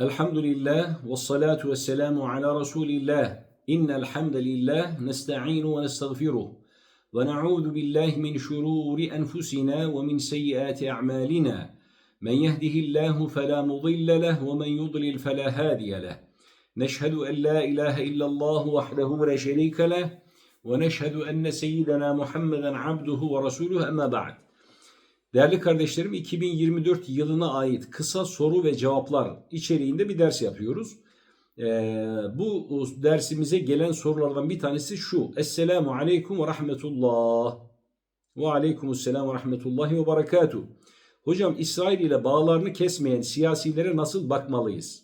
الحمد لله والصلاة والسلام على رسول الله إن الحمد لله نستعين ونستغفره ونعوذ بالله من شرور أنفسنا ومن سيئات أعمالنا من يهده الله فلا مضل له ومن يضلل فلا هادي له نشهد أن لا إله إلا الله وحده لا شريك له ونشهد أن سيدنا محمدا عبده ورسوله أما بعد Değerli kardeşlerim 2024 yılına ait kısa soru ve cevaplar içeriğinde bir ders yapıyoruz. Ee, bu dersimize gelen sorulardan bir tanesi şu. Esselamu aleyküm ve rahmetullah. Ve aleykümselam ve rahmetullahi ve berekatuh. Hocam İsrail ile bağlarını kesmeyen siyasilere nasıl bakmalıyız?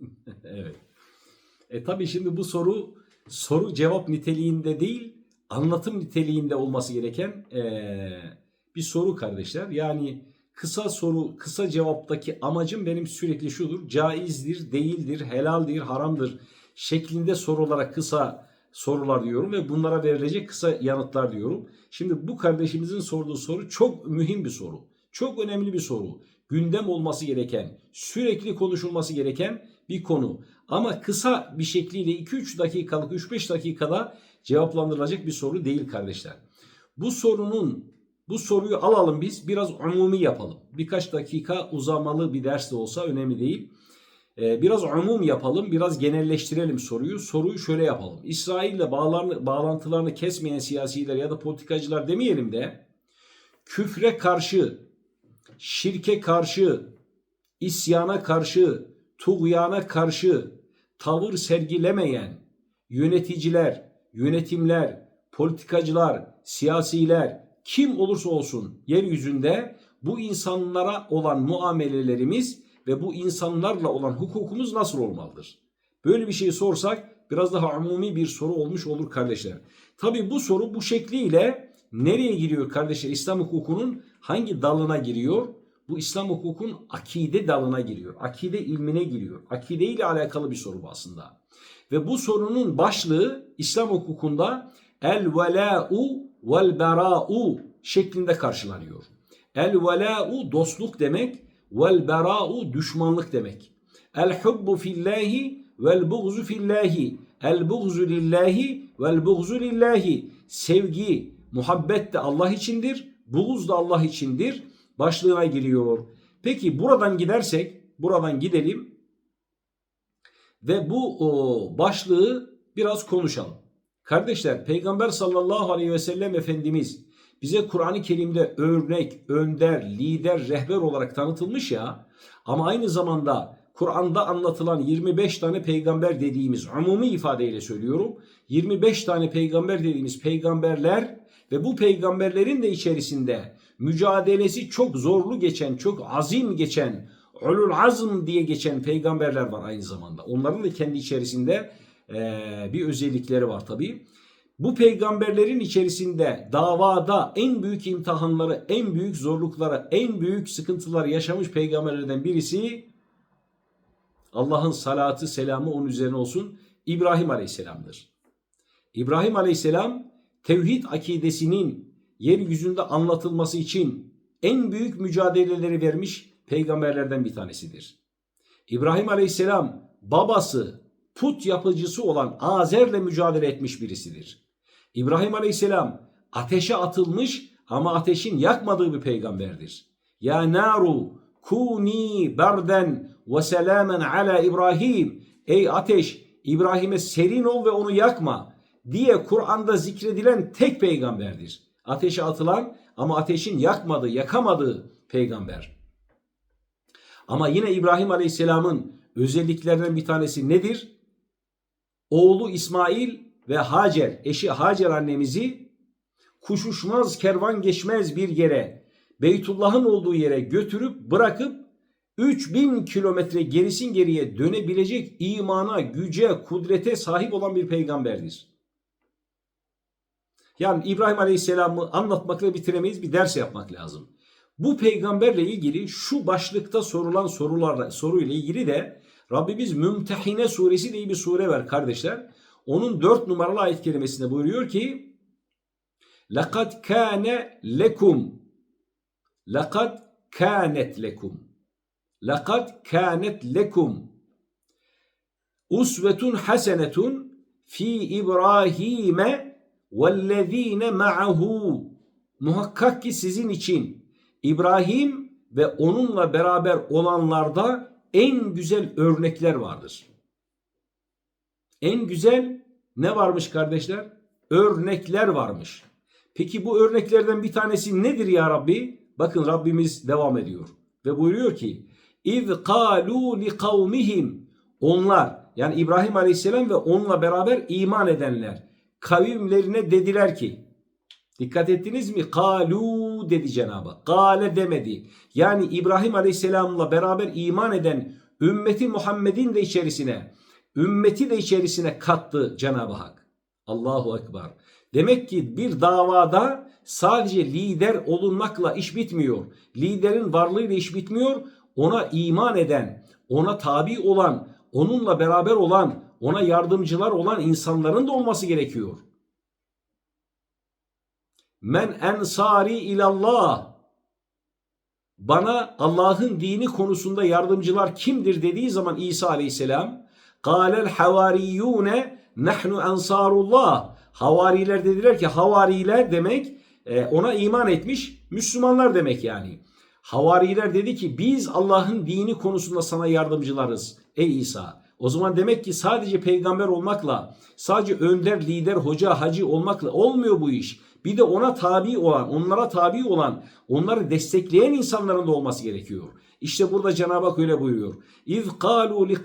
evet. E tabi şimdi bu soru soru cevap niteliğinde değil anlatım niteliğinde olması gereken ee, bir soru kardeşler. Yani kısa soru, kısa cevaptaki amacım benim sürekli şudur. Caizdir, değildir, helaldir, haramdır şeklinde sorulara kısa sorular diyorum ve bunlara verilecek kısa yanıtlar diyorum. Şimdi bu kardeşimizin sorduğu soru çok mühim bir soru. Çok önemli bir soru. Gündem olması gereken, sürekli konuşulması gereken bir konu. Ama kısa bir şekliyle 2-3 dakikalık, 3-5 dakikada cevaplandırılacak bir soru değil kardeşler. Bu sorunun bu soruyu alalım biz biraz umumi yapalım. Birkaç dakika uzamalı bir ders de olsa önemli değil. Ee, biraz umum yapalım, biraz genelleştirelim soruyu. Soruyu şöyle yapalım. İsrail ile bağlarını, bağlantılarını kesmeyen siyasiler ya da politikacılar demeyelim de küfre karşı, şirke karşı, isyana karşı, tuğyana karşı tavır sergilemeyen yöneticiler, yönetimler, politikacılar, siyasiler kim olursa olsun yeryüzünde bu insanlara olan muamelelerimiz ve bu insanlarla olan hukukumuz nasıl olmalıdır? Böyle bir şey sorsak biraz daha umumi bir soru olmuş olur kardeşler. Tabi bu soru bu şekliyle nereye giriyor kardeşler? İslam hukukunun hangi dalına giriyor? Bu İslam hukukun akide dalına giriyor. Akide ilmine giriyor. Akide ile alakalı bir soru bu aslında. Ve bu sorunun başlığı İslam hukukunda el vela'u vel bera'u şeklinde karşılanıyor. El vela'u dostluk demek, vel bera'u düşmanlık demek. El hubbu fillahi vel buğzu fillahi. El buğzu lillahi vel buğzu lillahi. Sevgi, muhabbet de Allah içindir, buğuz da Allah içindir başlığına giriyor. Peki buradan gidersek, buradan gidelim ve bu o, başlığı biraz konuşalım. Kardeşler Peygamber sallallahu aleyhi ve sellem Efendimiz bize Kur'an-ı Kerim'de örnek, önder, lider, rehber olarak tanıtılmış ya ama aynı zamanda Kur'an'da anlatılan 25 tane peygamber dediğimiz umumi ifadeyle söylüyorum. 25 tane peygamber dediğimiz peygamberler ve bu peygamberlerin de içerisinde mücadelesi çok zorlu geçen, çok azim geçen, ulul azm diye geçen peygamberler var aynı zamanda. Onların da kendi içerisinde e, bir özellikleri var tabii. Bu peygamberlerin içerisinde davada en büyük imtihanları, en büyük zorlukları, en büyük sıkıntıları yaşamış peygamberlerden birisi Allah'ın salatı selamı onun üzerine olsun İbrahim Aleyhisselam'dır. İbrahim Aleyhisselam tevhid akidesinin yeryüzünde anlatılması için en büyük mücadeleleri vermiş peygamberlerden bir tanesidir. İbrahim Aleyhisselam babası put yapıcısı olan Azer'le mücadele etmiş birisidir. İbrahim Aleyhisselam ateşe atılmış ama ateşin yakmadığı bir peygamberdir. Ya naru kuni berden ve selamen ala İbrahim. Ey ateş İbrahim'e serin ol ve onu yakma diye Kur'an'da zikredilen tek peygamberdir. Ateşe atılan ama ateşin yakmadığı, yakamadığı peygamber. Ama yine İbrahim Aleyhisselam'ın özelliklerinden bir tanesi nedir? Oğlu İsmail ve Hacer, eşi Hacer annemizi kuşuşmaz kervan geçmez bir yere, Beytullah'ın olduğu yere götürüp bırakıp 3000 kilometre gerisin geriye dönebilecek imana, güce, kudrete sahip olan bir peygamberdir. Yani İbrahim Aleyhisselam'ı anlatmakla bitiremeyiz bir ders yapmak lazım. Bu peygamberle ilgili şu başlıkta sorulan sorularla soruyla ilgili de Rabbimiz Mümtehine suresi diye bir sure ver kardeşler. Onun dört numaralı ayet kelimesinde buyuruyor ki لَقَدْ كَانَ لَكُمْ لَقَدْ كَانَتْ لَكُمْ لَقَدْ كَانَتْ لَكُمْ usvetun hasenetun fi İbrahim'e vellezine ma'ahu muhakkak ki sizin için İbrahim ve onunla beraber olanlarda en güzel örnekler vardır. En güzel ne varmış kardeşler? Örnekler varmış. Peki bu örneklerden bir tanesi nedir ya Rabbi? Bakın Rabbimiz devam ediyor ve buyuruyor ki İz kalu li onlar yani İbrahim Aleyhisselam ve onunla beraber iman edenler kavimlerine dediler ki dikkat ettiniz mi? Kalu dedi Cenab-ı Hak. Kale demedi. Yani İbrahim Aleyhisselam'la beraber iman eden ümmeti Muhammed'in de içerisine ümmeti de içerisine kattı Cenab-ı Hak. Allahu Ekber. Demek ki bir davada sadece lider olunmakla iş bitmiyor. Liderin varlığıyla iş bitmiyor. Ona iman eden, ona tabi olan, onunla beraber olan, ona yardımcılar olan insanların da olması gerekiyor. Men ensari ilallah. Bana Allah'ın dini konusunda yardımcılar kimdir dediği zaman İsa aleyhisselam Kâlel havariyûne nahnu ensarullah. Havariler dediler ki havariler demek e, ona iman etmiş Müslümanlar demek yani. Havariler dedi ki biz Allah'ın dini konusunda sana yardımcılarız ey İsa. O zaman demek ki sadece peygamber olmakla, sadece önder, lider, hoca, hacı olmakla olmuyor bu iş. Bir de ona tabi olan, onlara tabi olan, onları destekleyen insanların da olması gerekiyor. İşte burada Cenab-ı Hak öyle buyuruyor. İz kalu li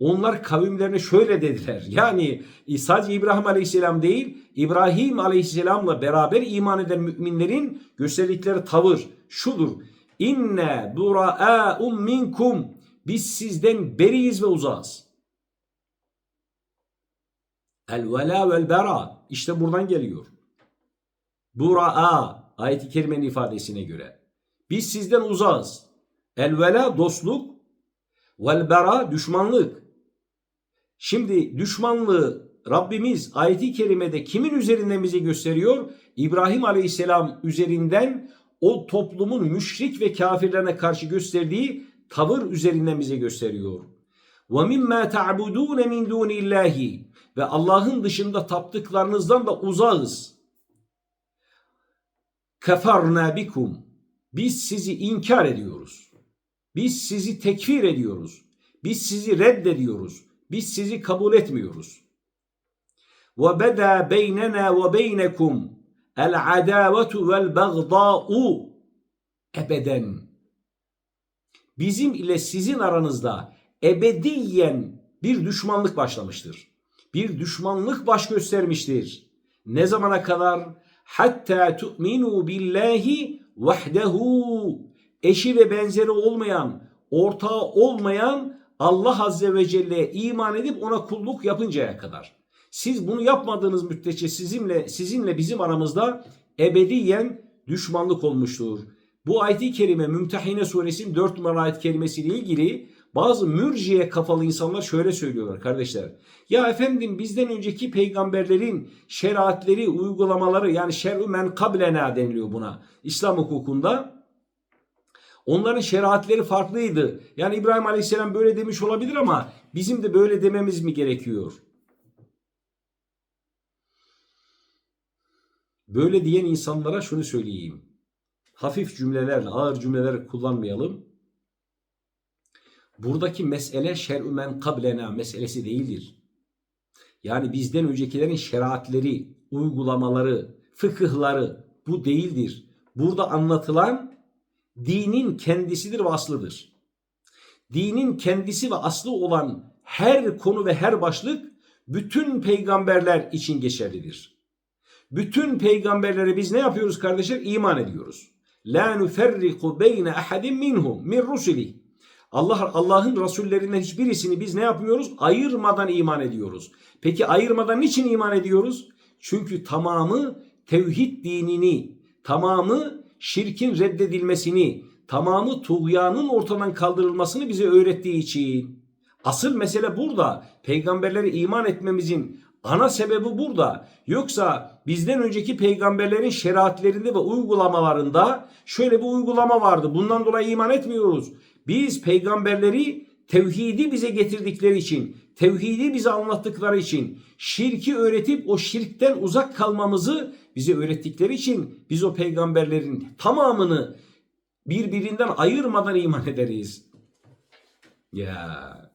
onlar kavimlerine şöyle dediler. Yani sadece İbrahim Aleyhisselam değil, İbrahim Aleyhisselam'la beraber iman eden müminlerin gösterdikleri tavır şudur. İnne dura'a'um minkum biz sizden beriyiz ve uzağız. El vela vel bera işte buradan geliyor. Bura'a ayet-i kerimenin ifadesine göre. Biz sizden uzağız. El vela dostluk vel bera düşmanlık. Şimdi düşmanlığı Rabbimiz ayeti kerimede kimin üzerinden bize gösteriyor? İbrahim Aleyhisselam üzerinden o toplumun müşrik ve kafirlerine karşı gösterdiği tavır üzerinden bize gösteriyor. Ve mimma ta'budun min dunillahi ve Allah'ın dışında taptıklarınızdan da uzağız. Kefarna bikum. Biz sizi inkar ediyoruz. Biz sizi tekfir ediyoruz. Biz sizi reddediyoruz. Biz sizi kabul etmiyoruz. Beynekum el adavetu vel bagda'u ebeden. Bizim ile sizin aranızda ebediyen bir düşmanlık başlamıştır. Bir düşmanlık baş göstermiştir. Ne zamana kadar? Hatta tu'minu billahi vahdehu. Eşi ve benzeri olmayan, ortağı olmayan Allah Azze ve Celle'ye iman edip ona kulluk yapıncaya kadar. Siz bunu yapmadığınız müddetçe sizinle sizinle bizim aramızda ebediyen düşmanlık olmuştur. Bu ayet-i kerime Mümtehine suresinin 4 numaralı ayet kerimesiyle ilgili bazı mürciye kafalı insanlar şöyle söylüyorlar kardeşler. Ya efendim bizden önceki peygamberlerin şeriatleri, uygulamaları yani şer'ü men kablena deniliyor buna İslam hukukunda. Onların şeriatleri farklıydı. Yani İbrahim Aleyhisselam böyle demiş olabilir ama bizim de böyle dememiz mi gerekiyor? Böyle diyen insanlara şunu söyleyeyim. Hafif cümlelerle, ağır cümleler kullanmayalım. Buradaki mesele şer'ü men kablena meselesi değildir. Yani bizden öncekilerin şeriatleri, uygulamaları, fıkıhları bu değildir. Burada anlatılan dinin kendisidir ve aslıdır. Dinin kendisi ve aslı olan her konu ve her başlık bütün peygamberler için geçerlidir. Bütün peygamberlere biz ne yapıyoruz kardeşler? İman ediyoruz. La nuferriku beyne ahadin minhum min rusuli. Allah Allah'ın rasullerinden hiçbirisini biz ne yapmıyoruz? Ayırmadan iman ediyoruz. Peki ayırmadan niçin iman ediyoruz? Çünkü tamamı tevhid dinini, tamamı şirkin reddedilmesini, tamamı tuğyanın ortadan kaldırılmasını bize öğrettiği için. Asıl mesele burada. Peygamberlere iman etmemizin Ana sebebi burada. Yoksa bizden önceki peygamberlerin şeriatlerinde ve uygulamalarında şöyle bir uygulama vardı. Bundan dolayı iman etmiyoruz. Biz peygamberleri tevhidi bize getirdikleri için, tevhidi bize anlattıkları için, şirki öğretip o şirkten uzak kalmamızı bize öğrettikleri için biz o peygamberlerin tamamını birbirinden ayırmadan iman ederiz. Ya.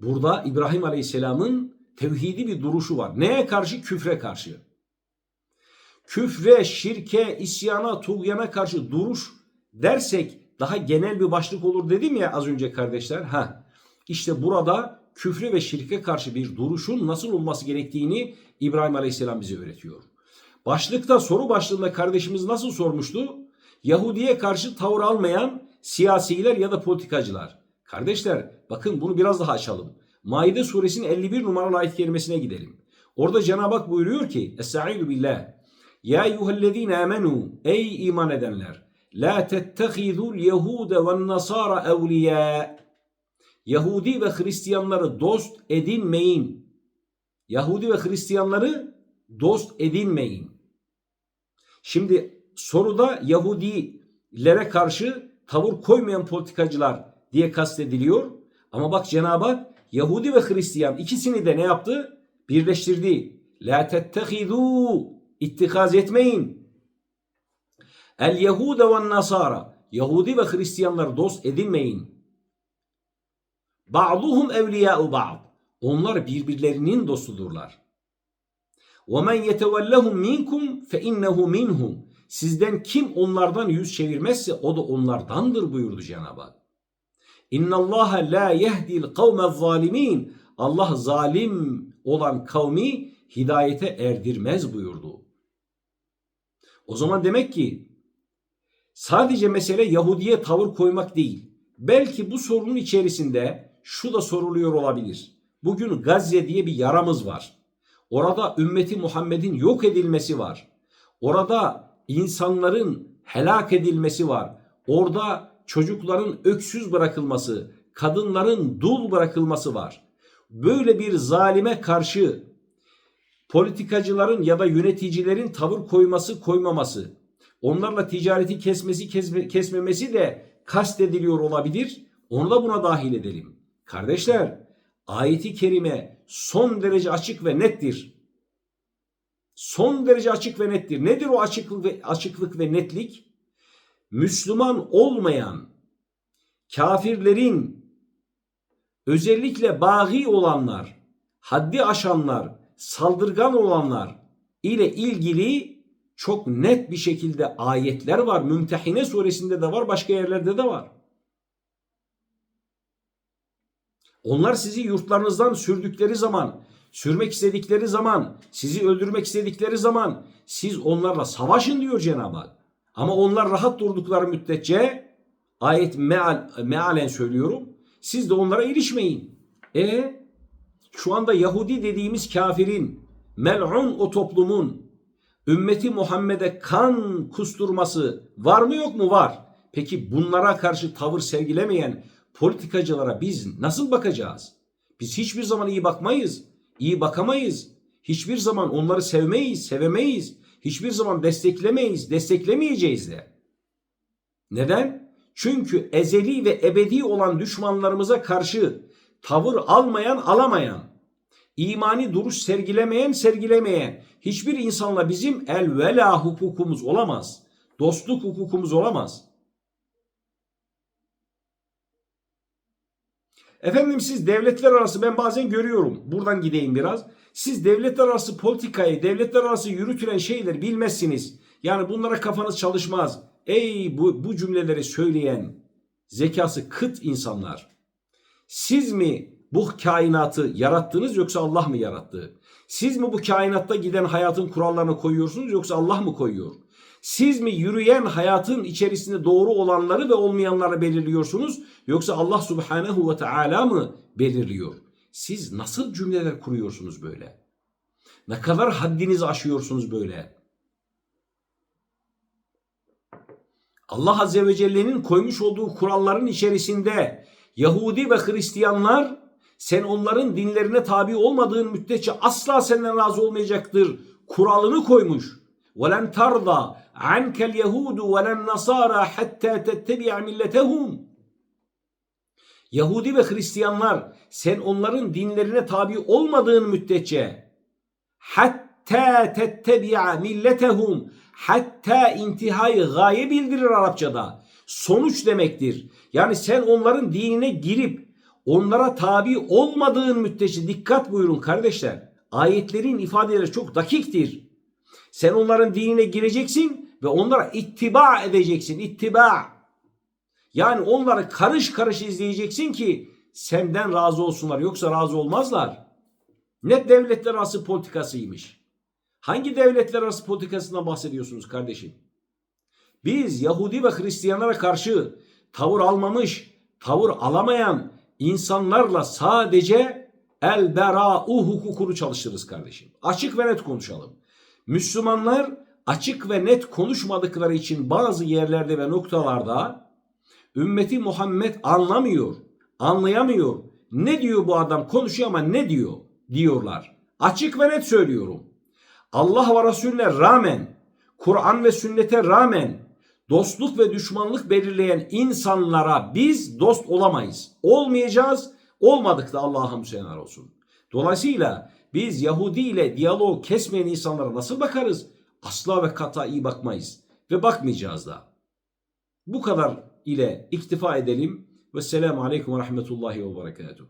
Burada İbrahim Aleyhisselam'ın tevhidi bir duruşu var. Neye karşı? Küfre karşı. Küfre, şirke, isyana, tuğyana karşı duruş dersek daha genel bir başlık olur dedim ya az önce kardeşler. Ha. İşte burada küfre ve şirke karşı bir duruşun nasıl olması gerektiğini İbrahim Aleyhisselam bize öğretiyor. Başlıkta soru başlığında kardeşimiz nasıl sormuştu? Yahudiye karşı tavır almayan siyasiler ya da politikacılar. Kardeşler bakın bunu biraz daha açalım. Maide suresinin 51 numaralı ayet kerimesine gidelim. Orada Cenab-ı Hak buyuruyor ki Estaizu billah Ya eyyühellezine amenu Ey iman edenler La tettehidul yehude ve nasara evliya Yahudi ve Hristiyanları dost edinmeyin. Yahudi ve Hristiyanları dost edinmeyin. Şimdi soruda Yahudilere karşı tavır koymayan politikacılar diye kastediliyor. Ama bak Cenab-ı Hak Yahudi ve Hristiyan ikisini de ne yaptı? Birleştirdi. La tettehidu ittikaz etmeyin. El Yehude ve Nasara Yahudi ve Hristiyanları dost edinmeyin. Ba'duhum evliya'u ba'd. Onlar birbirlerinin dostudurlar. وَمَنْ يَتَوَلَّهُمْ مِنْكُمْ فَاِنَّهُ مِنْهُمْ Sizden kim onlardan yüz çevirmezse o da onlardandır buyurdu Cenab-ı Hak. İnna Allah la yehdil kavme zalimin. Allah zalim olan kavmi hidayete erdirmez buyurdu. O zaman demek ki sadece mesele Yahudiye tavır koymak değil. Belki bu sorunun içerisinde şu da soruluyor olabilir. Bugün Gazze diye bir yaramız var. Orada ümmeti Muhammed'in yok edilmesi var. Orada insanların helak edilmesi var. Orada çocukların öksüz bırakılması, kadınların dul bırakılması var. Böyle bir zalime karşı politikacıların ya da yöneticilerin tavır koyması, koymaması, onlarla ticareti kesmesi, kesme, kesmemesi de kastediliyor olabilir. Onu da buna dahil edelim. Kardeşler, ayeti kerime son derece açık ve nettir. Son derece açık ve nettir. Nedir o açıklık ve açıklık ve netlik? Müslüman olmayan kafirlerin özellikle bağı olanlar, haddi aşanlar, saldırgan olanlar ile ilgili çok net bir şekilde ayetler var. Mümtehine suresinde de var, başka yerlerde de var. Onlar sizi yurtlarınızdan sürdükleri zaman, sürmek istedikleri zaman, sizi öldürmek istedikleri zaman siz onlarla savaşın diyor Cenab-ı Hak. Ama onlar rahat durdukları müddetçe ayet meal, mealen söylüyorum. Siz de onlara ilişmeyin. E şu anda Yahudi dediğimiz kafirin, mel'un o toplumun ümmeti Muhammed'e kan kusturması var mı yok mu? Var. Peki bunlara karşı tavır sergilemeyen politikacılara biz nasıl bakacağız? Biz hiçbir zaman iyi bakmayız. iyi bakamayız. Hiçbir zaman onları sevmeyiz, sevemeyiz. Hiçbir zaman desteklemeyiz, desteklemeyeceğiz de. Neden? Çünkü ezeli ve ebedi olan düşmanlarımıza karşı tavır almayan alamayan, imani duruş sergilemeyen sergilemeyen hiçbir insanla bizim el vela hukukumuz olamaz. Dostluk hukukumuz olamaz. Efendim siz devletler arası ben bazen görüyorum. Buradan gideyim biraz. Siz devletler arası politikayı, devletler arası yürütülen şeyleri bilmezsiniz. Yani bunlara kafanız çalışmaz. Ey bu, bu cümleleri söyleyen zekası kıt insanlar. Siz mi bu kainatı yarattınız yoksa Allah mı yarattı? Siz mi bu kainatta giden hayatın kurallarını koyuyorsunuz yoksa Allah mı koyuyor? Siz mi yürüyen hayatın içerisinde doğru olanları ve olmayanları belirliyorsunuz yoksa Allah Subhanahu ve Teala mı belirliyor? Siz nasıl cümleler kuruyorsunuz böyle? Ne kadar haddinizi aşıyorsunuz böyle? Allah Azze ve Celle'nin koymuş olduğu kuralların içerisinde Yahudi ve Hristiyanlar Sen onların dinlerine tabi olmadığın müddetçe asla senden razı olmayacaktır. Kuralını koymuş. وَلَنْ تَرْضَى عَنْكَ الْيَهُودُ وَلَنْ نَصَارَى حَتَّى تَتَّبِعَ مِلَّتَهُمْ Yahudi ve Hristiyanlar sen onların dinlerine tabi olmadığın müddetçe hatta tettebi'a milletehum hatta intihayı gaye bildirir Arapçada. Sonuç demektir. Yani sen onların dinine girip onlara tabi olmadığın müddetçe dikkat buyurun kardeşler. Ayetlerin ifadeleri çok dakiktir. Sen onların dinine gireceksin ve onlara ittiba edeceksin. İttiba. Yani onları karış karış izleyeceksin ki senden razı olsunlar. Yoksa razı olmazlar. Ne devletler arası politikasıymış. Hangi devletler arası politikasından bahsediyorsunuz kardeşim? Biz Yahudi ve Hristiyanlara karşı tavır almamış, tavır alamayan insanlarla sadece el bera'u hukukunu çalıştırırız kardeşim. Açık ve net konuşalım. Müslümanlar açık ve net konuşmadıkları için bazı yerlerde ve noktalarda ümmeti Muhammed anlamıyor, anlayamıyor. Ne diyor bu adam konuşuyor ama ne diyor diyorlar. Açık ve net söylüyorum. Allah ve Resulüne rağmen, Kur'an ve sünnete rağmen dostluk ve düşmanlık belirleyen insanlara biz dost olamayız. Olmayacağız. Olmadık da Allah'a müsenar olsun. Dolayısıyla biz Yahudi ile diyalog kesmeyen insanlara nasıl bakarız? Asla ve kata iyi bakmayız. Ve bakmayacağız da. Bu kadar ile iktifa edelim. Ve selamu aleyküm ve rahmetullahi ve berekatuhu.